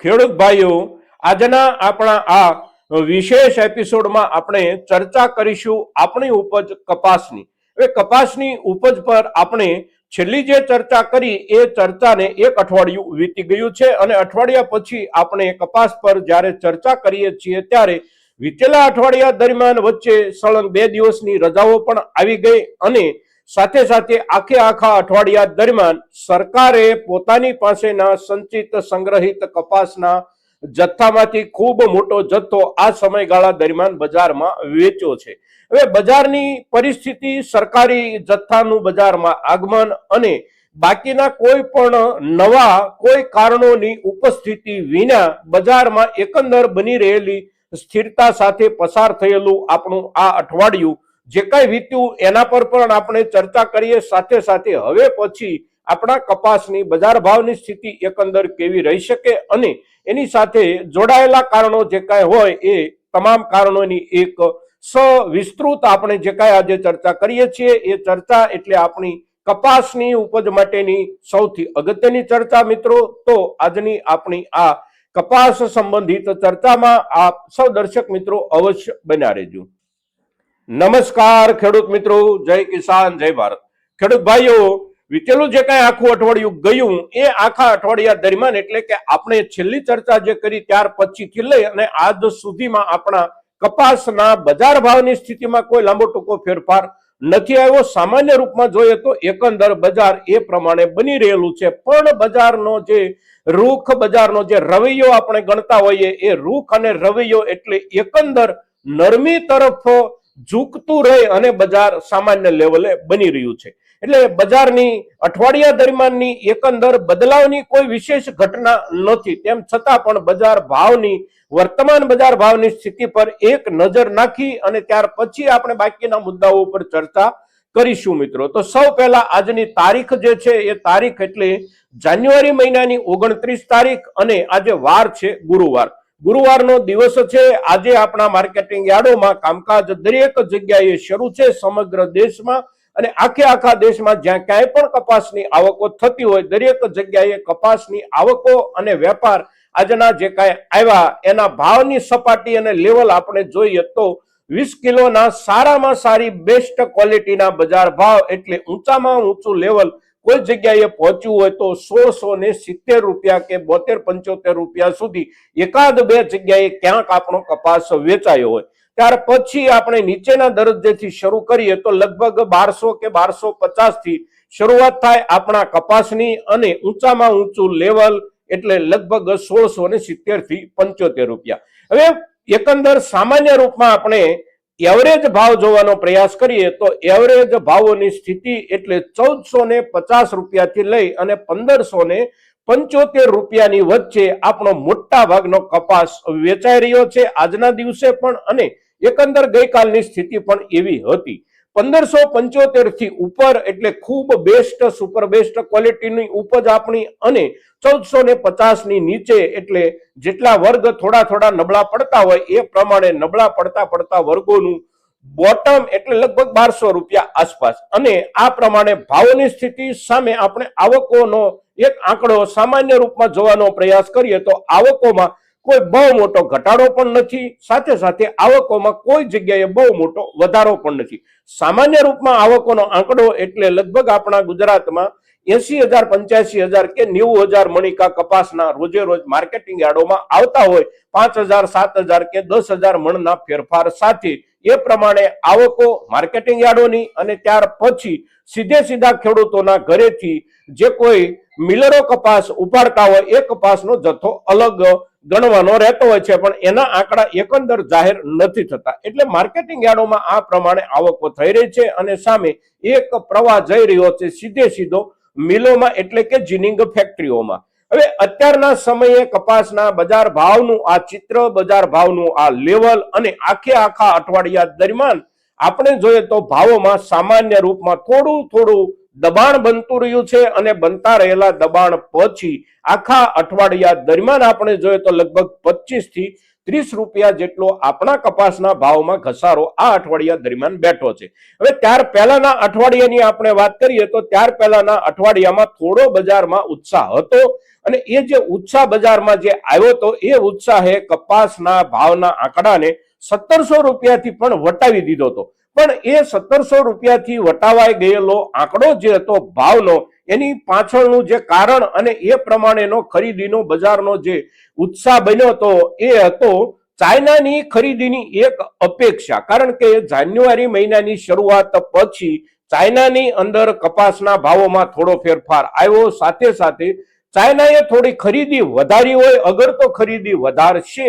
ખેડૂત ભાઈઓ, આજના આપણા આ વિશેષ એપિસોડમાં આપણે ચર્ચા કરીશું આપણી ઉપજ કપાસની. હવે કપાસની ઉપજ પર આપણે છેલ્લી જે ચર્ચા કરી, એ ચર્ચાને એક અઠવાડિયું વીતી ગયું છે અને અઠવાડિયા પછી આપણે કપાસ પર જ્યારે ચર્ચા કરીએ છીએ ત્યારે વીતેલા અઠવાડિયા દરમિયાન વચ્ચે સળંગ બે દિવસની રજાઓ પણ આવી ગઈ અને સાથે સાથે આખે આખા અઠવાડિયા દરમિયાન સરકારે પોતાની પાસેના સંચિત સંગ્રહિત કપાસના જથ્થામાંથી ખૂબ મોટો જથ્થો આ સમયગાળા દરમિયાન બજારમાં વેચ્યો છે. હવે બજારની પરિસ્થિતિ, સરકારી જથ્થાનું બજારમાં આગમન અને બાકીના કોઈ પણ નવા, કોઈ કારણોની ઉપસ્થિતિ વિના બજારમાં એકંદર બની રહેલી સ્થિરતા સાથે પસાર થયેલું આપણું આ અઠવાડિયું જે કઈ વીત્યું એના પર પણ આપણે ચર્ચા કરીએ સાથે સાથે હવે પછી આપણા કપાસની બજાર ભાવની સ્થિતિ એકંદર કેવી રહી શકે અને એની સાથે જોડાયેલા કારણો જે કાંઈ હોય એ તમામ કારણોની એક સવિસ્તૃત આપણે જે કાંઈ આજે ચર્ચા કરીએ છીએ, એ ચર્ચા એટલે આપણી કપાસની ઉપજ માટેની સૌથી અગત્યની ચર્ચા મિત્રો. તો આજની આપણી આ કપાસ સંબંધિત ચર્ચામાં આપ સૌ દર્શક મિત્રો અવશ્ય બન્યા રહેજો. નમસ્કાર ખેડૂત મિત્રો, જય કિસાન, જય ભારત. ખેડૂત ભાઈઓ વીતેલું જે કાંઈ આખું અઠવાડિયું ગયું, એ આખા અઠવાડિયા દરમિયાન એટલે કે આપણે છેલ્લી ચર્ચા જે કરી ત્યાર પછીથી લઈ અને આજ સુધીમાં આપણા કપાસના બજાર ભાવની સ્થિતિમાં કોઈ લાંબો ટૂંકો ફેરફાર નથી આવ્યો. સામાન્ય રૂપમાં જોઈએ તો એકંદર બજાર એ પ્રમાણે બની રહેલું છે. પણ બજારનો જે રૂખ, બજારનો જે રવૈયો આપણે ગણતા હોઈએ, એ રૂખ અને રવૈયો એટલે એકંદર નરમી તરફ ઝૂકતું રહે અને બજાર સામાન્ય લેવલે બની રહ્યું છે. એટલે બજારની અઠવાડિયા દરમિયાનની એકંદર બદલાવની કોઈ વિશેષ ઘટના નથી તેમ છતાં પણ બજાર ભાવની, વર્તમાન બજાર ભાવની સ્થિતિ પર એક નજર નાખી અને ત્યાર પછી આપણે બાકીના મુદ્દાઓ પર ચર્ચા કરીશું મિત્રો. તો સૌ પહેલા આજની તારીખ જે છે, એ તારીખ એટલે જાન્યુઆરી મહિનાની ઓગણત્રીસ તારીખ અને આજે વાર છે ગુરુવાર. ગુરુવારનો દિવસ છે. આજે આપણા માર્કેટિંગ યાર્ડોમાં કામકાજ દરેક જગ્યાએ શરૂ છે સમગ્ર દેશમાં અને આખે આખા દેશમાં જ્યાં ક્યાંય પણ કપાસની આવકો થતી હોય, દરેક જગ્યાએ કપાસની આવકો અને વેપાર આજના જે કાંઈ આવ્યા એના ભાવની સપાટી અને લેવલ આપણે જોઈએ તો વીસ કિલોના સારામાં સારી બેસ્ટ ક્વોલિટીના બજાર ભાવ એટલે ઊંચામાં ઊંચું લેવલ કોઈ જગ્યાએ પહોંચ્યું હોય તો સો સો ને સિત્તેર રૂપિયા કે બોતેર પંચોતેર રૂપિયા સુધી એકાદ બે જગ્યાએ ક્યાંક આપણો કપાસ વેચાયો હોય. ત્યાર પછી આપણે નીચેના દરજ્જેથી શરૂ કરીએ તો લગભગ બારસો કે બારસો પચાસથી શરૂઆત થાય આપણા કપાસની અને ઊંચામાં ઊંચું લેવલ એટલે લગભગ સોળસો ને સિત્તેરથી પંચોતેર રૂપિયા. હવે એકંદર સામાન્ય રૂપમાં આપણે એવરેજ ભાવ જોવાનો પ્રયાસ કરીએ તો એવરેજ ભાવોની સ્થિતિ એટલે ચૌદસો ને પચાસ રૂપિયાથી લઈ અને પંદરસો ને પંચોતેર રૂપિયાની વચ્ચે આપણો મોટા ભાગનો કપાસ વેચાઈ રહ્યો છે. આજના દિવસે પણ અને એકંદર ગઈકાલની સ્થિતિ પણ એવી હતી. પંદરસો પંચોતેરથી ઉપર એટલે ખૂબ બેસ્ટ સુપર બેસ્ટ ક્વોલિટીની ઉપજ આપણી અને ચૌદસો ને પચાસની નીચે એટલે જેટલા વર્ગ થોડા થોડા નબળા પડતા હોય એ પ્રમાણે નબળા પડતા પડતા વર્ગોનું બોટમ એટલે લગભગ બારસો રૂપિયા આસપાસ. અને આ પ્રમાણે ભાવોની સ્થિતિ સામે આપણે આવકોનો એક આંકડો સામાન્ય રૂપમાં જોવાનો પ્રયાસ કરીએ તો આવકોમાં કોઈ બહુ મોટો ઘટાડો પણ નથી, સાથે સાથે આવકોમાં કોઈ જગ્યાએ બહુ મોટો વધારો પણ નથી. સામાન્ય રૂપમાં આવકોનો આંકડો એટલે લગભગ આપણા ગુજરાતમાં એસી હજાર, પંચ્યાસી હજાર કે નેવું હજાર મણિકા કપાસના રોજે રોજ માર્કેટિંગ યાર્ડોમાં આવતા હોય, પાંચ હજાર, સાત હજાર કે દસ હજાર મણના ફેરફાર સાથે. એ પ્રમાણે આવકો માર્કેટિંગ યાર્ડોની અને ત્યાર પછી સીધે સીધા ખેડૂતોના ઘરેથી જે કોઈ મિલરો કપાસ ઉપાડતા હોય, એ કપાસનો જથ્થો અલગ ગણવાનો રહેતો હોય છે, પણ એના આંકડા એકંદર જાહેર નથી થતા. એટલે માર્કેટિંગ યાર્ડોમાં આ પ્રમાણે આવકો થઈ રહી છે અને સામે એક પ્રવાહ જઈ રહ્યો છે, સીધે સીધો મિલોમાં એટલે કે જીનિંગ ફેક્ટરીઓમાં. હવે અત્યારના સમયે કપાસના બજાર ભાવનું આ ચિત્ર, બજાર ભાવનું આ લેવલ અને આખે આખા અઠવાડિયા દરમિયાન આપણે જોઈએ તો ભાવોમાં સામાન્ય રૂપમાં થોડું થોડું દબાણ બનતું રહ્યું છે અને બનતા રહેલા દબાણ પછી આખા અઠવાડિયા દરમિયાન આપણે જોઈએ તો લગભગ પચીસથી ત્રીસ રૂપિયા જેટલો આપણા કપાસના ભાવમાં ઘસારો આ અઠવાડિયા દરમિયાન બેઠો છે. હવે ત્યાર પહેલાના અઠવાડિયાની આપણે વાત કરીએ તો ત્યાર પહેલાના અઠવાડિયામાં થોડો બજારમાં ઉત્સાહ હતો અને એ જે ઉત્સાહ બજારમાં જે આવ્યો તો એ ઉત્સાહે કપાસના ભાવના આંકડાને સત્તરસો રૂપિયાથી પણ વટાવી દીધો હતો. પણ એ સત્તરસો રૂપિયાથી વટાવાઈ ગયેલો આંકડો જે હતો, ભાવનો, એની પાછળનું જે કારણ અને એ પ્રમાણેનો ખરીદીનો બજારનો જે ઉત્સાહ બન્યો હતો, એ હતો ચાઇનાની ખરીદીની એક અપેક્ષા. કારણ કે જાન્યુઆરી મહિનાની શરૂઆત પછી ચાઇનાની અંદર કપાસના ભાવોમાં થોડો ફેરફાર આવ્યો. સાથે સાથે ચાઇનાએ થોડી ખરીદી વધારી હોય, અગર તો ખરીદી વધારશે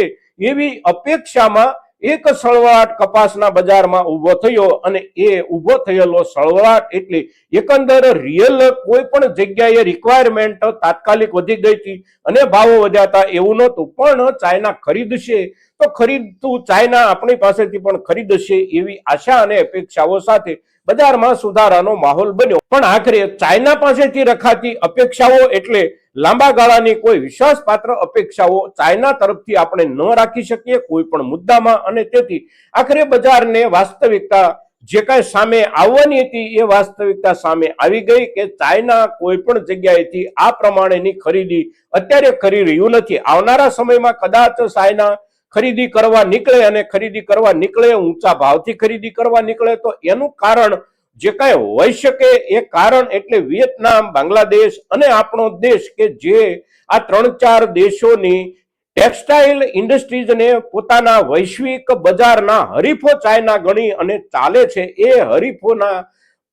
એવી અપેક્ષામાં એક સળવાટ કપાસના બજારમાં ઊભો થયો અને એ ઊભો થયેલો સળવાટ એટલે એકંદર રિયલ કોઈ પણ જગ્યાએ રિક્વાયરમેન્ટ તાત્કાલિક વધી ગઈ હતી અને ભાવો વધ્યા હતા એવું નહોતું. પણ ચાઇના ખરીદશે તો ખરીદતું ચાઇના આપણી પાસેથી પણ ખરીદશે એવી આશા અને અપેક્ષાઓ સાથે બજારમાં સુધારાનો માહોલ બન્યો. પણ આખરે ચાઇના પાસેથી રખાતી અપેક્ષાઓ એટલે લાંબા ગાળાની કોઈ વિશ્વાસપાત્ર અપેક્ષાઓ ચાઇના તરફથી આપણે ન રાખી શકીએ કોઈ પણ મુદ્દામાં. અને તેથી આખરે બજારને વાસ્તવિકતા જે કાંઈ સામે આવવાની હતી એ વાસ્તવિકતા સામે આવી ગઈ કે ચાઇના કોઈ પણ જગ્યાએથી આ પ્રમાણેની ખરીદી અત્યારે કરી રહ્યું નથી. આવનારા સમયમાં કદાચ ચાઇના ખરીદી કરવા નીકળે અને ખરીદી કરવા નીકળે, ઊંચા ભાવથી ખરીદી કરવા નીકળે, તો એનું કારણ જે કાંઈ હોઈ શકે એ કારણ એટલે વિયેતનામ, બાંગ્લાદેશ અને આપણો દેશ કે જે આ ત્રણ ચાર દેશોની ટેક્સટાઇલ ઇન્ડસ્ટ્રીઝને પોતાના વૈશ્વિક બજારના હરીફો ચાઇના ગણી અને ચાલે છે એ હરીફોના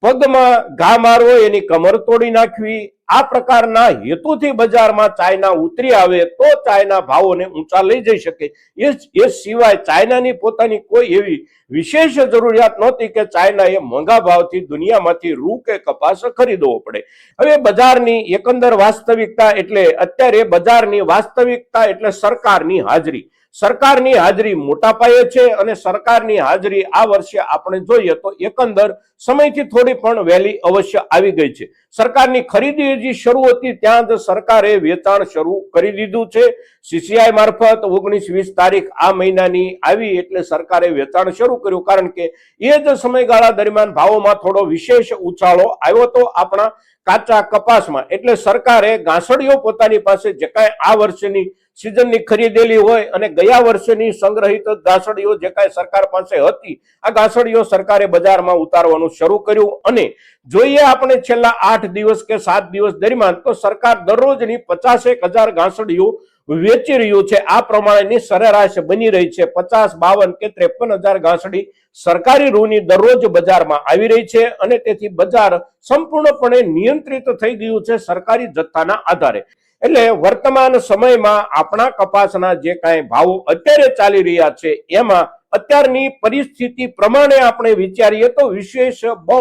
પગમાં ઘા મારવો, એની કમર તોડી નાખવી, આ પ્રકારના હેતુથી બજારમાં ચાઇના ઉતરી આવે તો ચાઇના ભાવોને ઊંચા લઈ જઈ શકે. એ એ સિવાય ચાઇનાની પોતાની કોઈ એવી વિશેષ જરૂરિયાત નહોતી કે ચાઇનાએ મોંઘા ભાવથી દુનિયામાંથી રૂ કે કપાસ ખરીદવો પડે. હવે બજારની એકંદર વાસ્તવિકતા એટલે અત્યારે બજારની વાસ્તવિકતા એટલે સરકારની હાજરી. સરકારની હાજરી મોટા પાયે છે અને સરકારની હાજરી આ વર્ષે આપણે જોઈએ તો એકંદર સમયથી થોડી પણ વહેલી અવશ્ય આવી ગઈ છે. સરકારની ખરીદી હજી શરૂ હતી ત્યાં જ સરકારે વેચાણ શરૂ કરી દીધું છે. સીસીઆઈ મારફત ઓગણીસ વીસ તારીખ આ મહિનાની આવી એટલે સરકારે વેચાણ શરૂ કર્યું કારણ કે એ જ સમયગાળા દરમિયાન ભાવોમાં થોડો વિશેષ ઉછાળો આવ્યો હતો આપણા કાચા કપાસમાં. એટલે સરકારે ઘાસડીઓ પોતાની પાસે જે કાંઈ આ વર્ષની સિઝનની ખરીદેલી હોય અને ગયા વર્ષની સંગ્રહિત ઘાસડીઓ જે કાંઈ સરકાર પાસે હતી, આ ઘાસડીઓ સરકારે બજારમાં ઉતારવાનું શરૂ કર્યું અને જોઈએ આપણે છેલ્લા આઠ દિવસ કે સાત દિવસ દરમિયાન તો સરકાર દરરોજની પચાસેક હજાર ઘાસડીઓ વેચી રહ્યું છે. આ પ્રમાણેની સરેરાશ બની રહી છે. પચાસ, બાવન કે ત્રેપન હજાર ઘાસડી સરકારી રૂની દરરોજ બજારમાં આવી રહી છે અને તેથી બજાર સંપૂર્ણપણે નિયંત્રિત થઈ ગયું છે સરકારી જથ્થાના આધારે. એટલે વર્તમાન સમયમાં આપણા કપાસના જે કાંઈ ભાવો અત્યારે ચાલી રહ્યા છે, એમાં અત્યારની પરિસ્થિતિ પ્રમાણે આપણે વિચારીએ તો વિશેષ બહુ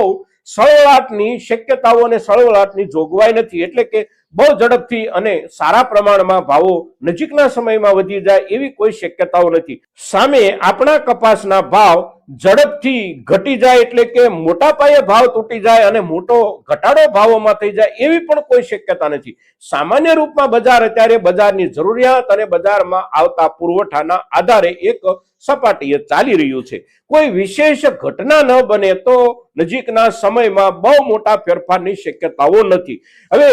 સળવળાટની શક્યતાઓ અને સળવળાટની જોગવાઈ નથી. એટલે કે બહુ ઝડપથી અને સારા પ્રમાણમાં ભાવો નજીકના સમયમાં વધી જાય એવી કોઈ શક્યતાઓ નથી. સામે આપણા કપાસના ભાવ ઝડપથી ઘટી જાય એટલે કે મોટા પાયે ભાવ તૂટી જાય અને મોટો ઘટાડો ભાવોમાં થઈ જાય એવી પણ કોઈ શક્યતા નથી. સામાન્ય રૂપમાં બજાર અત્યારે બજારની જરૂરિયાત અને બજારમાં આવતા પુરવઠાના આધારે એક સપાટીએ ચાલી રહ્યું છે. કોઈ વિશેષ ઘટના ન બને તો નજીકના સમયમાં બહુ મોટા ફેરફારની શક્યતાઓ નથી. હવે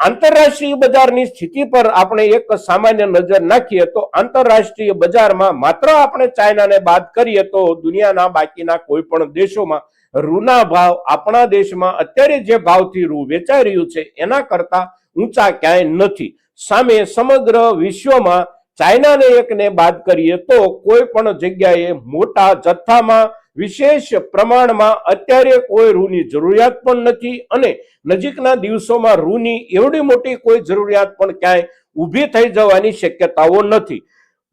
આંતરરાષ્ટ્રીય બજારની સ્થિતિ પર આપણે એક સામાન્ય નજર નાખીએ તો આંતરરાષ્ટ્રીય બજારમાં માત્ર આપણે ચાઇનાને બાદ કરીએ તો દુનિયાના બાકીના કોઈ પણ દેશોમાં રૂના ભાવ આપણા દેશમાં અત્યારે જે ભાવથી રૂ વેચાઈ રહ્યું છે એના કરતા ઊંચા ક્યાંય નથી. સામે સમગ્ર વિશ્વમાં ચાઇનાને એકને બાદ કરીએ તો કોઈ પણ જગ્યાએ મોટા જથ્થામાં, વિશેષ પ્રમાણમાં અત્યારે કોઈ રૂની જરૂરિયાત પણ નથી અને નજીકના દિવસોમાં રૂની એવડી મોટી કોઈ જરૂરિયાત પણ ક્યાંય ઊભી થઈ જવાની શક્યતાઓ નથી.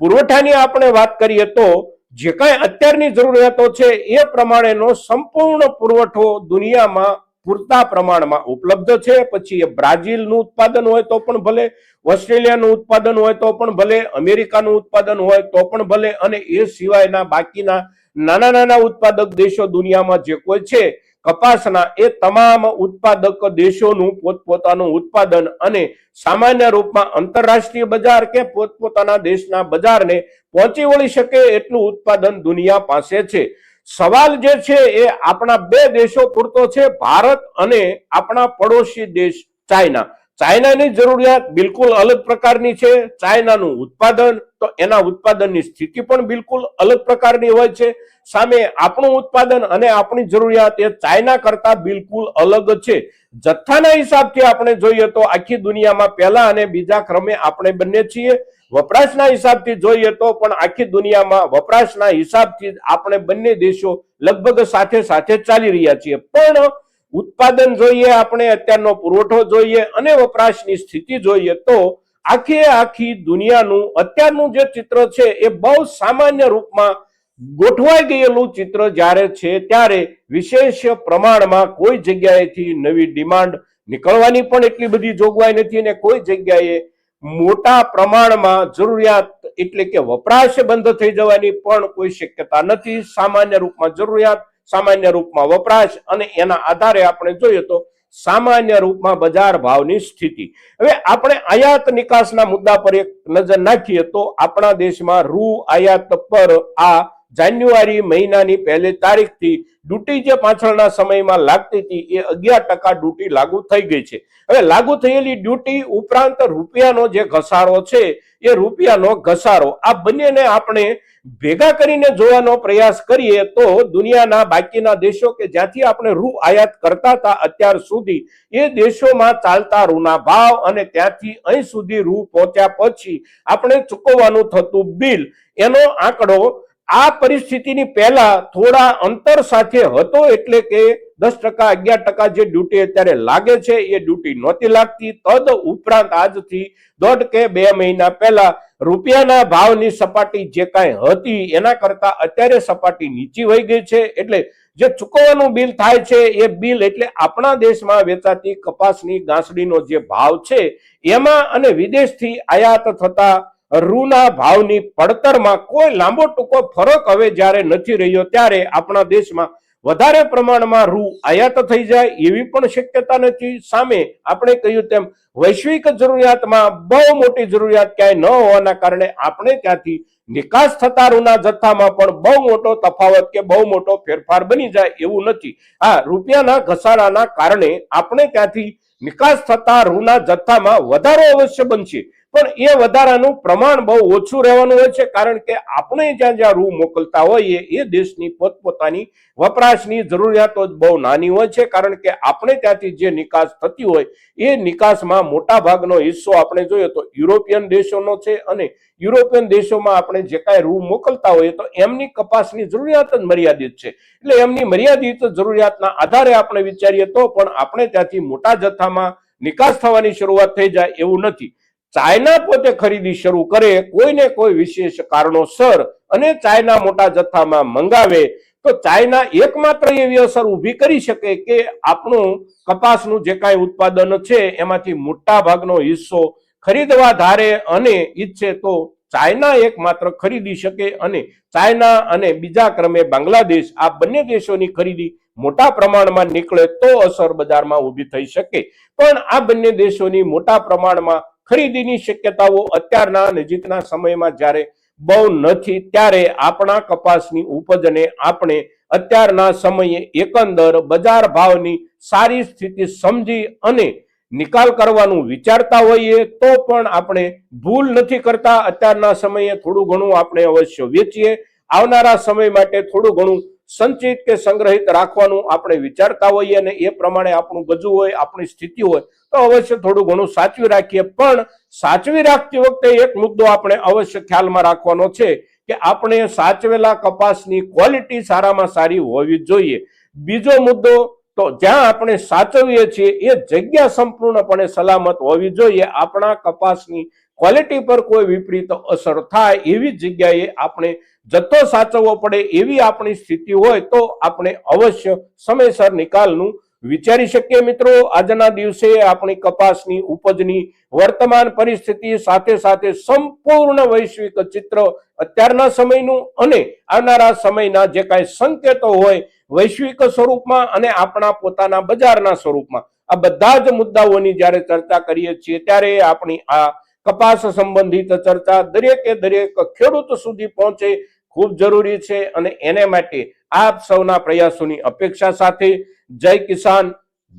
પુરવઠાની આપણે વાત કરીએ તો જે કાંઈ અત્યારની જરૂરિયાતો છે એ પ્રમાણેનો સંપૂર્ણ પુરવઠો દુનિયામાં પૂરતા પ્રમાણમાં ઉપલબ્ધ છે. પછી એ બ્રાઝિલનું ઉત્પાદન હોય તો પણ ભલે, ઓસ્ટ્રેલિયાનું ઉત્પાદન હોય તો પણ ભલે, અમેરિકાનું ઉત્પાદન હોય તો પણ ભલે, અને એ સિવાયના બાકીના નાના નાના ઉત્પાદક દેશો દુનિયામાં જે કોઈ છે, કપાસના એ તમામ ઉત્પાદક દેશોનું પોતપોતાનું ઉત્પાદન અને સામાન્ય રૂપમાં આંતરરાષ્ટ્રીય બજાર કે પોતપોતાના દેશના બજારને પહોંચી વળી શકે એટલું ઉત્પાદન દુનિયા પાસે છે. સવાલ જે છે એ આપણા બે દેશો પૂરતો છે, ભારત અને આપણા પડોશી દેશ ચાઇના. ચાઇનાની જરૂરિયાત બિલકુલ અલગ પ્રકારની છે, ચાઇનાનું ઉત્પાદન તો એના ઉત્પાદનની સ્થિતિ પણ બિલકુલ અલગ પ્રકારની હોય છે. સામે આપણું ઉત્પાદન અને આપણી જરૂરિયાત એ ચાઇના કરતા બિલકુલ અલગ છે. જથ્થાના હિસાબથી આપણે જોઈએ તો આખી દુનિયામાં પહેલા અને બીજા ક્રમે આપણે બંને છીએ. વપરાશના હિસાબથી જોઈએ તો પણ આખી દુનિયામાં વપરાશના હિસાબથી આપણે બંને દેશો લગભગ સાથે સાથે ચાલી રહ્યા છીએ. પણ ઉત્પાદન જોઈએ, આપણે અત્યારનો પુરવઠો જોઈએ અને વપરાશની સ્થિતિ જોઈએ તો આખી આખી દુનિયાનું અત્યારનું જે ચિત્ર છે એ બહુ સામાન્ય રૂપમાં ગોઠવાઈ ગયેલું ચિત્ર જ્યારે છે ત્યારે વિશેષ પ્રમાણમાં કોઈ જગ્યાએથી નવી ડિમાન્ડ નીકળવાની પણ એટલી બધી જોગવાઈ નથી અને કોઈ જગ્યાએ મોટા પ્રમાણમાં જરૂરિયાત એટલે કે વપરાશ બંધ થઈ જવાની પણ કોઈ શક્યતા નથી. સામાન્ય રૂપમાં જરૂરિયાત, સામાન્ય રૂપમાં વપરાશ અને એના આધારે આપણે જોઈએ તો સામાન્ય રૂપમાં બજાર ભાવની સ્થિતિ. હવે આપણે આયાત નિકાસના મુદ્દા પર એક નજર નાખીએ તો આપણા દેશમાં રૂ આયાત પર આ જાન્યુઆરી મહિનાની પહેલી તારીખથી ડ્યુટી જે પાછળના સમયમાં લાગતી હતી, એ અગિયાર ટકા ડ્યુટી લાગુ થઈ ગઈ છે. હવે લાગુ થયેલી ડ્યુટી ઉપરાંત રૂપિયાનો જે ઘસારો છે, એ રૂપિયાનો ઘસારો. આ બંનેને આપણે ભેગા કરીને જોવાનો પ્રયાસ કરીએ તો દુનિયાના બાકીના દેશો કે જ્યાંથી આપણે રૂ આયાત કરતા હતા અત્યાર સુધી, એ દેશોમાં ચાલતા રૂના ભાવ અને ત્યાંથી અહીં સુધી રૂ પહોંચ્યા પછી આપણે ચૂકવવાનું થતું બિલ. એનો આંકડો આ પરિસ્થિતિની પહેલા થોડા અંતર સાથે હતો એટલે કે દસ ટકા, અગિયાર ટકા જે ડ્યુટી અત્યારે લાગે છે, એ ડ્યુટી નહોતી લાગતી. તદ ઉપરાંત આજથી દોઢ કે બે મહિના પહેલા રૂપિયાના ભાવની સપાટી જે કાંઈ હતી, એના કરતા અત્યારે સપાટી નીચી વહી ગઈ છે. એટલે જે ચૂકવવાનું બિલ થાય છે, એ બિલ એટલે આપણા દેશમાં વેચાતી કપાસની ગાંસડીનો જે ભાવ છે, એમાં અને વિદેશથી આયાત થતા રૂના ભાવની પડતરમાં કોઈ લાંબો ટૂંકો ફરક હવે જ્યારે નથી રહ્યો, ત્યારે આપણા દેશમાં વધારે પ્રમાણમાં રૂ આયાત થઈ જાય એવી પણ શક્યતા નથી. સામે આપણે કહ્યું તેમ, વૈશ્વિક જરૂરિયાતમાં બહુ મોટી જરૂરિયાત ક્યાંય ન હોવાના કારણે આપણે ત્યાંથી નિકાસ થતા રૂના જથ્થામાં પણ બહુ મોટો તફાવત કે બહુ મોટો ફેરફાર બની જાય એવું નથી. આ રૂપિયાના ઘસારાના કારણે આપણે ત્યાંથી નિકાસ થતા રૂના જથ્થામાં વધારો અવશ્ય બનશે. પણ એ વધારાનું પ્રમાણ બહુ ઓછું રહેવાનું હોય છે, કારણ કે આપણે જ્યાં જ્યાં રૂ મોકલતા હોઈએ, એ દેશની પોતપોતાની વપરાશની જરૂરિયાતો જ બહુ નાની હોય છે, કારણ કે આપણે ત્યાંથી જે નિકાસ થતી હોય, એ નિકાસમાં મોટા ભાગનો હિસ્સો આપણે જોઈએ તો યુરોપિયન દેશોનો છે અને યુરોપિયન દેશોમાં આપણે જે કાંઈ રૂ મોકલતા હોઈએ, તો એમની કપાસની જરૂરિયાત જ મર્યાદિત છે. એટલે એમની મર્યાદિત જરૂરિયાતના આધારે આપણે વિચારીએ તો પણ આપણે ત્યાંથી મોટા જથ્થામાં નિકાસ થવાની શરૂઆત થઈ જાય એવું નથી. ચાઇના પોતે ખરીદી શરૂ કરે, કોઈને કોઈ વિશેષ કારણોસર અને ચાઇના મોટા જથ્થામાં મંગાવે, તો ચાઇના એકમાત્ર એવી અસર ઊભી કરી શકે કે આપણું કપાસનું જે કાંઈ ઉત્પાદન છે, એમાંથી મોટા ભાગનો હિસ્સો ખરીદવા ધારે અને ઈચ્છે તો ચાઇના એકમાત્ર ખરીદી શકે અને ચાઇના અને બીજા ક્રમે બાંગ્લાદેશ, આ બંને દેશોની ખરીદી મોટા પ્રમાણમાં નીકળે તો અસર બજારમાં ઊભી થઈ શકે. પણ આ બંને દેશોની મોટા પ્રમાણમાં ખરીદીની શક્યતાઓ અત્યારના નજીકના સમયમાં જ્યારે બહુ નથી, ત્યારે આપણા કપાસની ઉપજને આપણે અત્યારના સમયે એકંદર બજાર ભાવની સારી સ્થિતિ સમજી અને નિકાલ કરવાનું વિચારતા હોઈએ તો પણ આપણે ભૂલ નથી કરતા. અત્યારના સમયે થોડું ઘણું આપણે અવશ્ય વેચીએ. આવનારા સમય માટે થોડું ઘણું સંચિત કે સંગ્રહિત રાખવાનું આપણે વિચારતા હોઈએ અને એ પ્રમાણે આપણું ગજુ હોય, આપણી સ્થિતિ હોય તો અવશ્ય થોડું ઘણું સાચવી રાખીએ. પણ સાચવી રાખતી વખતે એક મુદ્દો આપણે અવશ્ય ખ્યાલમાં રાખવાનો છે કે આપણે સાચવેલા કપાસની ક્વોલિટી સારામાં સારી હોવી જોઈએ. બીજો મુદ્દો, તો જ્યાં આપણે સાચવીએ છીએ, એ જગ્યા સંપૂર્ણપણે સલામત હોવી જોઈએ. આપણા કપાસની ક્વોલિટી પર કોઈ વિપરીત અસર થાય એવી જગ્યાએ આપણે જથ્થો સાચવવો પડે એવી આપણી સ્થિતિ હોય તો આપણે અવશ્ય સમયસર નિકાલનું વિચારી શકીએ મિત્રો, આજના દિવસે આપણી કપાસની ઉપજની વર્તમાન પરિસ્થિતિ સાથે સાથે સંપૂર્ણ વૈશ્વિક ચિત્ર અત્યારના સમયનું અને આવનારા સમયના જે કાંઈ સંકેતો હોય વૈશ્વિક સ્વરૂપમાં અને આપણા પોતાના બજારના સ્વરૂપમાં. આ બધા જ મુદ્દાઓની જ્યારે ચર્ચા કરીએ છીએ ત્યારે આપણી આ કપાસ સંબંધિત ચર્ચા દરેકે દરેક ખેડૂત સુધી પહોંચે ખૂબ જરૂરી છે અને એને માટે આપ સૌના પ્રયાસોની અપેક્ષા સાથે જય કિસાન,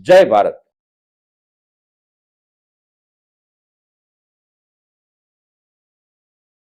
જય ભારત.